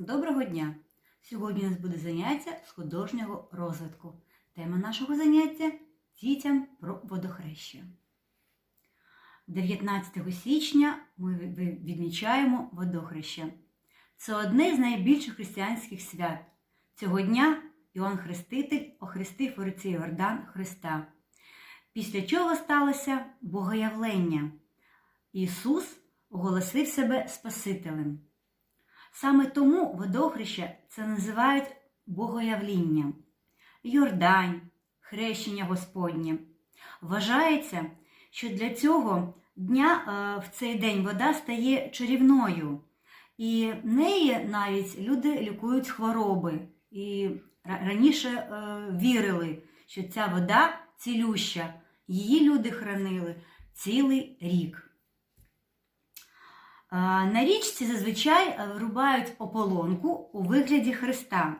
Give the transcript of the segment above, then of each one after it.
Доброго дня! Сьогодні у нас буде заняття з художнього розвитку. Тема нашого заняття дітям про водохреща. 19 січня ми відмічаємо водохреща. Це одне з найбільших християнських свят. Цього дня Іоанн Хреститель охрестив у реці Йордан Христа. Після чого сталося богоявлення. Ісус оголосив себе Спасителем. Саме тому водохреща це називають богоявлінням. Йордань, хрещення Господнє. Вважається, що для цього дня е, в цей день вода стає чарівною, і неї навіть люди лікують хвороби. І раніше е, вірили, що ця вода цілюща, її люди хранили цілий рік. На річці зазвичай е, вирубають ополонку у вигляді хреста.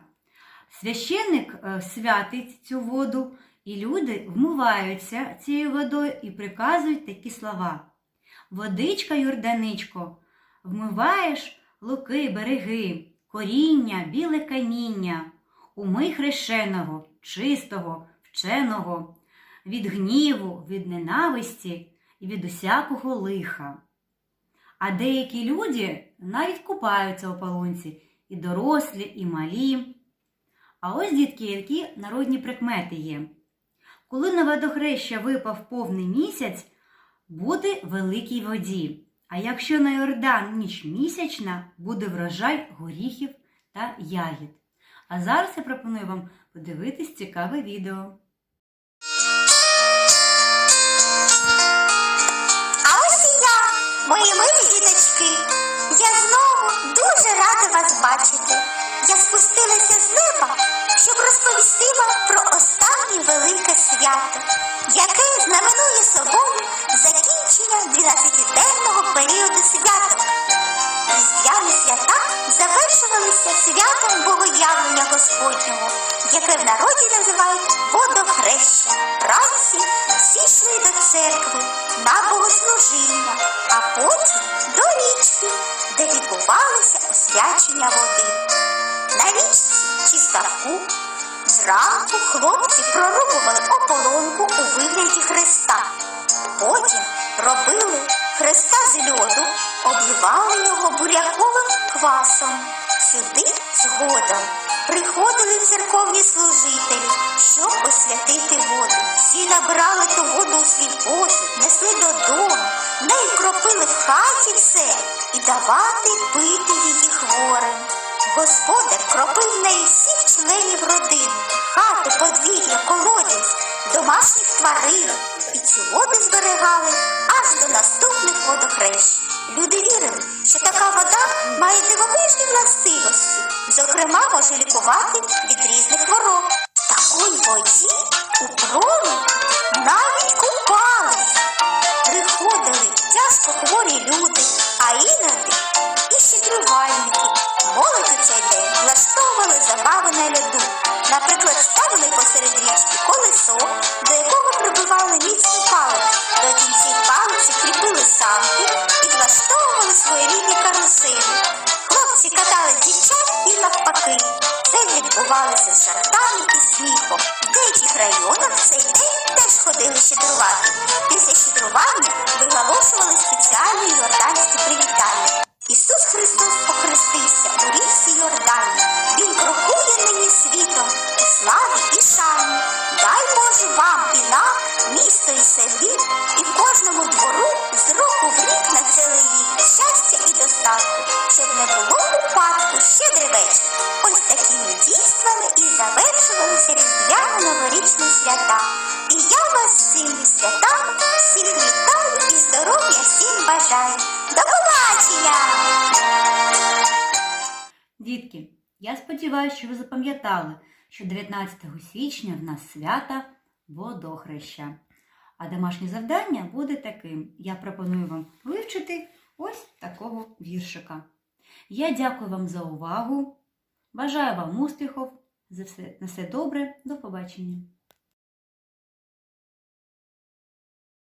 Священник е, святить цю воду, і люди вмиваються цією водою і приказують такі слова. Водичка, Йорданичко, вмиваєш луки, береги, коріння, біле каміння, умий хрещеного, чистого, вченого, від гніву, від ненависті і від усякого лиха. А деякі люди навіть купаються у полонці, і дорослі, і малі. А ось, дітки, які народні прикмети є. Коли на водохреща випав повний місяць, буде великій воді. А якщо на Йордан ніч місячна, буде врожай горіхів та ягід. А зараз я пропоную вам подивитись цікаве відео. Мої милі діточки. Я знову дуже рада вас бачити. Я спустилася з неба, щоб розповісти вам про останнє велике свято, яке знаменує собою закінчення 12-денного періоду свята. Різдвяні свята завершувалися святом Богоявлення Господнього, яке в народі називають водохреща. Вранці всі йшли до церкви на богослужіння, а потім до річки, де відбувалося освячення води. На річці чи ставку зранку хлопці прорубували ополонку у вигляді хреста. Потім робили хреста з льоду, обливали його буряковим квасом. Сюди згодом приходили церковні служителі, щоб освятити воду. Всі набрали ту воду у свій посуд, несли додому, нею кропили в хаті все і давати пити її хворим. Господар кропив неї всіх членів родини, хати, подвір'я, колодязь, домашніх тварин. І цю воду зокрема може лікувати від різних хвороб. В такій воді у промі навіть купались. Приходили тяжко хворі люди, а іноді і щедрувальники. Молодь у цей день влаштовували забави на льоду. Наприклад, ставили посеред річки колесо, до якого прибивали міцну палицю. До кінців палиці кріпили санки і влаштовували своєрідні карусели. Районах в цей день теж ходили щедрувати. Після щедрування виголошували спеціальні йорданські привітання. Ісус Христос охрестився у річці Йордані. Він крокує нині світом у славі і шані. Дай Боже вам і нам, місто і селі, і кожному двору з року в рік на цілий рік щастя і достатку, щоб не було упадку щедрий вечір. Ось такими дійствами і свята. І я вас з цими святами всіх вітаю і здоров'я всім бажаю. До побачення! Дітки, я сподіваюся, що ви запам'ятали, що 19 січня в нас свята водохреща. А домашнє завдання буде таким. Я пропоную вам вивчити ось такого віршика. Я дякую вам за увагу. Бажаю вам успіхів. За все, на все добре. До побачення.